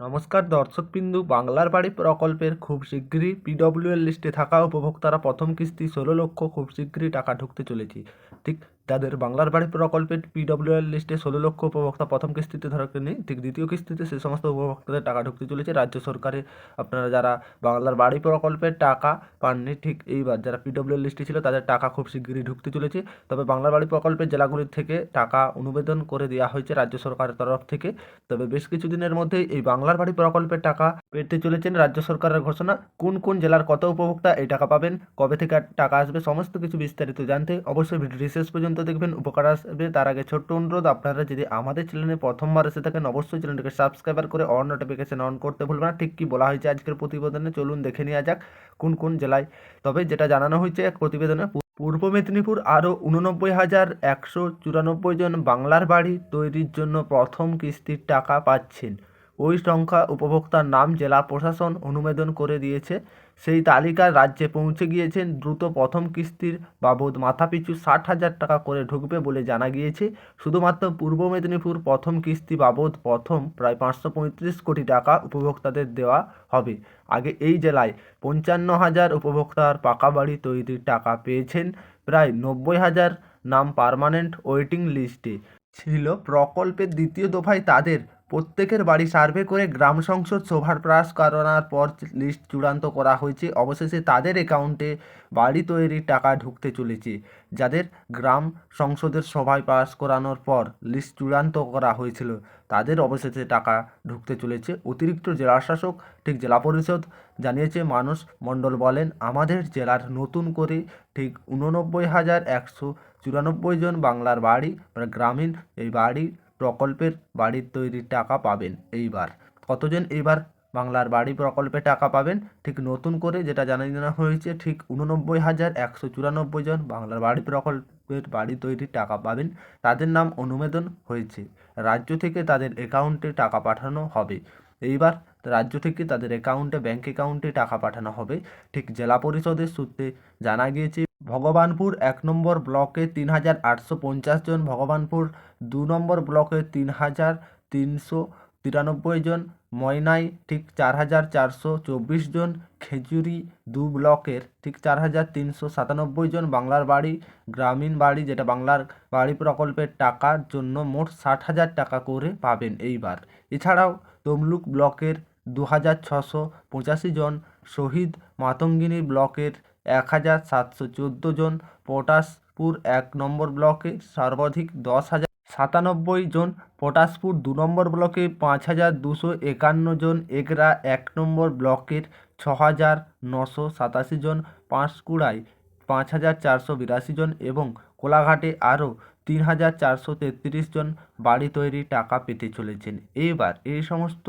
নমস্কার দর্শকবিন্দু বাংলার বাড়ি প্রকল্পের খুব শীঘ্রই পিডব্লিউএল লিস্টে থাকা উপভোক্তারা প্রথম কিস্তি ষোলো লক্ষ খুব শীঘ্রই টাকা ঢুকতে চলেছে। ঠিক যাদের বাংলার বাড়ি প্রকল্পের পিডব্লিউএল লিস্টে ষোলো লক্ষ উপভোক্তা প্রথম কিস্তিতে ধরেনি ঠিক দ্বিতীয় কিস্তিতে সে সমস্ত উপভোক্তাদের টাকা ঢুকতে চলেছে। রাজ্য সরকারের আপনারা যারা বাংলার বাড়ি প্রকল্পের টাকা পাননি, ঠিক এইবার যারা পিডব্লিউএল লিস্টে ছিল, তাদের টাকা খুব শিগগিরই ঢুকতে চলেছে। তবে বাংলার বাড়ি প্রকল্পের জেলাগুলির থেকে টাকা অনুবেদন করে দেওয়া হয়েছে রাজ্য সরকারের তরফ থেকে। তবে বেশ কিছুদিনের মধ্যেই এই বাংলার বাড়ি প্রকল্পের টাকা পেতে চলেছেন রাজ্য সরকারের ঘোষণা। কোন কোন জেলার কত উপভোক্তা এই টাকা পাবেন, কবে থেকে টাকা আসবে, সমস্ত কিছু বিস্তারিত জানতে অবশ্যই ভিডিওটি শেষ পর্যন্ত দেখবেন উপকার আসবে। তার আগে ছোট্ট অনুরোধ, আপনারা যদি আমাদের চ্যানেলে প্রথমবার এসে থাকেন, অবশ্যই চ্যানেলটিকে সাবস্ক্রাইবার করে অন নোটিফিকেশন অন করতে ভুলবেন না। ঠিক কি বলা হয়েছে আজকের প্রতিবেদনে, চলুন দেখে নেওয়া যাক কোন কোন জেলায়। তবে যেটা জানানো হয়েছে, এক প্রতিবেদনে পূর্ব মেদিনীপুর আরও উননব্বই হাজার একশো চুরানব্বই জন বাংলার বাড়ি তৈরির জন্য প্রথম কিস্তির টাকা পাচ্ছেন। ওই সংখ্যা উপভোক্তার নাম, জেলা প্রশাসন অনুমোদন করে দিয়েছে। সেই তালিকার রাজ্যে পৌঁছে গিয়েছেন দ্রুত প্রথম কিস্তির বাবদ মাথাপিছু ষাট হাজার টাকা করে ঢুকবে বলে জানা গিয়েছে। শুধুমাত্র পূর্ব মেদিনীপুর প্রথম কিস্তি বাবদ প্রথম প্রায় পাঁচশো পঁয়ত্রিশ কোটি টাকা উপভোক্তাদের দেওয়া হবে। আগে এই জেলায় পঞ্চান্ন হাজার উপভোক্তার পাকা বাড়ি তৈরির টাকা পেয়েছেন প্রায় নব্বই হাজার নাম পার্মানেন্ট ওয়েটিং লিস্টে। ছিল প্রকল্পের দ্বিতীয় দফায় তাদের প্রত্যেকের বাড়ি সার্ভে করে গ্রাম সংসদ সভার পাস করানোর পর লিস্ট চূড়ান্ত করা হয়েছে। অবশেষে তাদের অ্যাকাউন্টে বাড়ি তৈরির টাকা ঢুকতে চলেছে, যাদের গ্রাম সংসদের সভায় পাস করানোর পর লিস্ট চূড়ান্ত করা হয়েছিল। তাদের অবশেষে টাকা ঢুকতে চলেছে। অতিরিক্ত জেলা শাসক, ঠিক জেলা পরিষদ জানিয়েছে মানুষ মণ্ডল বলেন, আমাদের জেলার নতুন করে ঠিক উননব্বই হাজার একশো চুরানব্বই জন বাংলার বাড়ি মানে গ্রামীণ এই বাড়ি প্রকল্পের বাড়ির তৈরির টাকা পাবেন এইবার। কতজন এইবার বাংলার বাড়ি প্রকল্পে টাকা পাবেন? ঠিক নতুন করে যেটা জানানো হয়েছে, ঠিক উননব্বই হাজার একশো চুরানব্বই জন বাংলার বাড়ি প্রকল্পের বাড়ি তৈরির টাকা পাবেন। তাদের নাম অনুমোদন হয়েছে। রাজ্য থেকে তাদের অ্যাকাউন্টে টাকা পাঠানো হবে। এইবার রাজ্য থেকে তাদের অ্যাকাউন্টে ব্যাঙ্ক অ্যাকাউন্টে টাকা পাঠানো হবে। ঠিক জেলা পরিষদের সূত্রে জানা গিয়েছে, ভগবানপুর এক নম্বর ব্লকে তিন হাজার আটশো পঞ্চাশ জন, ভগবানপুর দু নম্বর ব্লকে তিন হাজার তিনশো তিরানব্বই জন, ময়নাই ঠিক চার হাজার চারশো চব্বিশ জন, খেজুরি দু ব্লকের ঠিক চার হাজার তিনশো সাতানব্বই জন, বাংলার বাড়ি, গ্রামীণ বাড়ি, যেটা বাংলার বাড়ি প্রকল্পের টাকার জন্য মোট ষাট হাজার টাকা করে পাবেন এইবার। এছাড়াও তমলুক ব্লকের দু হাজার ছশো পঁচাশি জন, শহীদ মাতঙ্গিনী ব্লকের এক হাজার সাতশো চোদ্দ জন, পটাশপুর এক নম্বর ব্লকে সর্বাধিক দশ হাজার সাতানব্বই জন, পটাশপুর দু নম্বর ব্লকে পাঁচ হাজার দুশো একান্ন জন, এগরা এক নম্বর ব্লকের ছ হাজার নশো সাতাশি জন, পাঁশকুড়ায় পাঁচ হাজার চারশো বিরাশি জন এবং কোলাঘাটে আরও তিন হাজার চারশো তেত্রিশ জন বাড়ি তৈরির টাকা পেতে চলেছেন। এইবার এই সমস্ত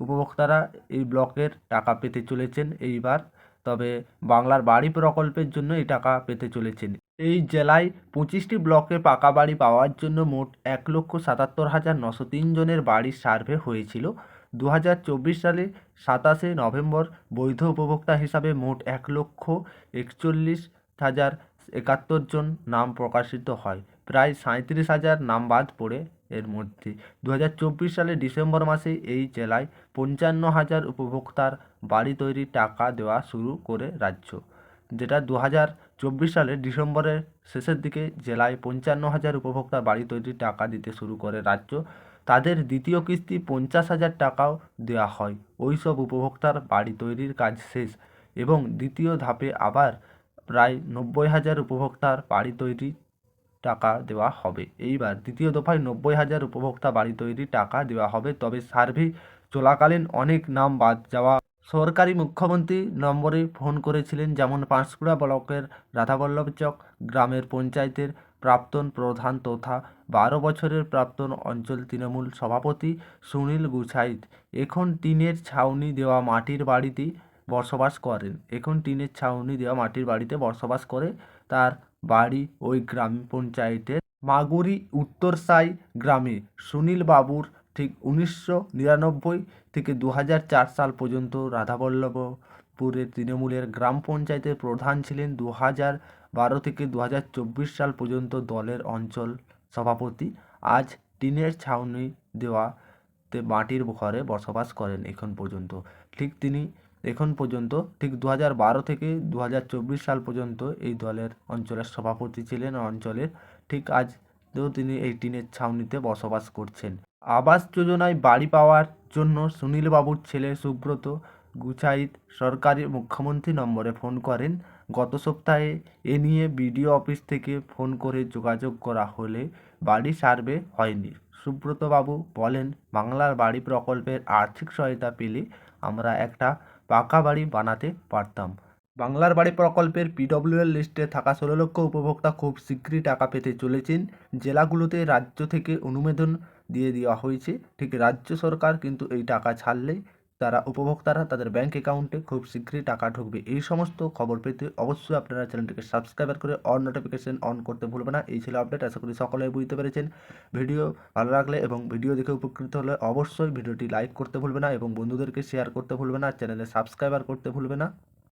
উপভোক্তারা এই ব্লকের টাকা পেতে চলেছেন এইবার, তবে বাংলার বাড়ি প্রকল্পের জন্য এই টাকা পেতে চলেছেন। এই জেলায় পঁচিশটি ব্লকে পাকা বাড়ি পাওয়ার জন্য মোট এক লক্ষ সাতাত্তর হাজার নশো তিন জনের বাড়ির সার্ভে হয়েছিল। দু হাজার চব্বিশ সালে সাতাশে নভেম্বর বৈধ উপভোক্তা হিসাবে মোট এক লক্ষ একচল্লিশ হাজার একাত্তর জন নাম প্রকাশিত হয়। প্রায় সাঁইত্রিশ হাজার নাম বাদ পড়ে এর মধ্যে। দু হাজার চব্বিশ সালে ডিসেম্বর মাসে এই জেলায় পঞ্চান্ন হাজার উপভোক্তার বাড়ি তৈরির টাকা দেওয়া শুরু করে রাজ্য, যেটা দু হাজার চব্বিশ সালের ডিসেম্বরের শেষের দিকে জেলায় পঞ্চান্ন হাজার উপভোক্তা বাড়ি তৈরির টাকা দিতে শুরু করে রাজ্য। তাদের দ্বিতীয় কিস্তি পঞ্চাশ হাজার টাকাও দেওয়া হয়। ওই সব উপভোক্তার বাড়ি তৈরির কাজ শেষ এবং দ্বিতীয় ধাপে আবার প্রায় নব্বই হাজার উপভোক্তার বাড়ি তৈরি টাকা দেওয়া হবে। এইবার দ্বিতীয় দফায় নব্বই হাজার উপভোক্তা বাড়ি তৈরি টাকা দেওয়া হবে, তবে সার্ভে চলাকালীন অনেক নাম বাদ যাওয়া। সরকারি মুখ্যমন্ত্রী নম্বরে ফোন করেছিলেন যেমন পাঁশকুড়া ব্লকের রাধাবল্লভ চক, গ্রামের পঞ্চায়েতের প্রাক্তন প্রধান তথা বারো বছরের প্রাক্তন অঞ্চল তৃণমূল সভাপতি সুনীল গুছাইত। এখন টিনের ছাউনি দেওয়া মাটির বাড়িতে বসবাস করেন। এখন টিনের ছাউনি দেওয়া মাটির বাড়িতে বসবাস করে তার বাড়ি ওই গ্রাম পঞ্চায়েতের মাগুরি উত্তরসাই গ্রামে। সুনীল বাবুর ঠিক উনিশশো নিরানব্বই থেকে দু হাজার চার সাল পর্যন্ত রাধাবল্লভপুরের তৃণমূলের গ্রাম পঞ্চায়েতের প্রধান ছিলেন। দু বারো থেকে দু হাজার চব্বিশ সাল পর্যন্ত দলের অঞ্চল সভাপতি। আজ টিনের ছাউনি দেওয়াতে মাটির ঘরে বসবাস করেন এখন পর্যন্ত। ঠিক তিনি এখন পর্যন্ত, ঠিক দু হাজার বারো থেকে দু হাজার চব্বিশ সাল পর্যন্ত এই দলের অঞ্চলের সভাপতি ছিলেন অঞ্চলের ঠিক আজও তিনি এই টিনের ছাউনিতে বসবাস করছেন। আবাস যোজনায় বাড়ি পাওয়ার জন্য সুনীলবাবুর ছেলে সুব্রত গুছাইত সরকারি মুখ্যমন্ত্রী নম্বরে ফোন করেন। গত সপ্তাহে এ নিয়ে বিডিও অফিস থেকে ফোন করে যোগাযোগ করা হলে বাড়ি সার্ভে হয়নি। সুব্রতবাবু বলেন, বাংলার বাড়ি প্রকল্পের আর্থিক সহায়তা পেলে আমরা একটা পাকা বাড়ি বানাতে পারতাম। বাংলার বাড়ি প্রকল্পের পিডব্লিউএল লিস্টে থাকা ষোলো লক্ষ উপভোক্তা খুব শীঘ্রই টাকা পেতে চলেছেন। জেলাগুলোতে রাজ্য থেকে অনুমোদন দিয়ে দেওয়া হয়েছে। ঠিক রাজ্য সরকার কিন্তু এই টাকা ছাড়লেই তারা উপভোক্তারা তাদের ব্যাঙ্ক অ্যাকাউন্টে খুব শীঘ্রই টাকা ঢুকবে। এই সমস্ত খবর পেতে অবশ্যই আপনারা চ্যানেলটিকে সাবস্ক্রাইব করে অন নোটিফিকেশন অন করতে ভুলবেন না। এই ছিল আপডেট আশা করি সকলে বুঝতে পেরেছেন। ভিডিও ভালো লাগলে এবং ভিডিও দেখে উপকৃত হলে অবশ্যই ভিডিওটি লাইক করতে ভুলবে না এবং বন্ধুদেরকে শেয়ার করতে ভুলবে না। চ্যানেলে সাবস্ক্রাইবার করতে ভুলবে না।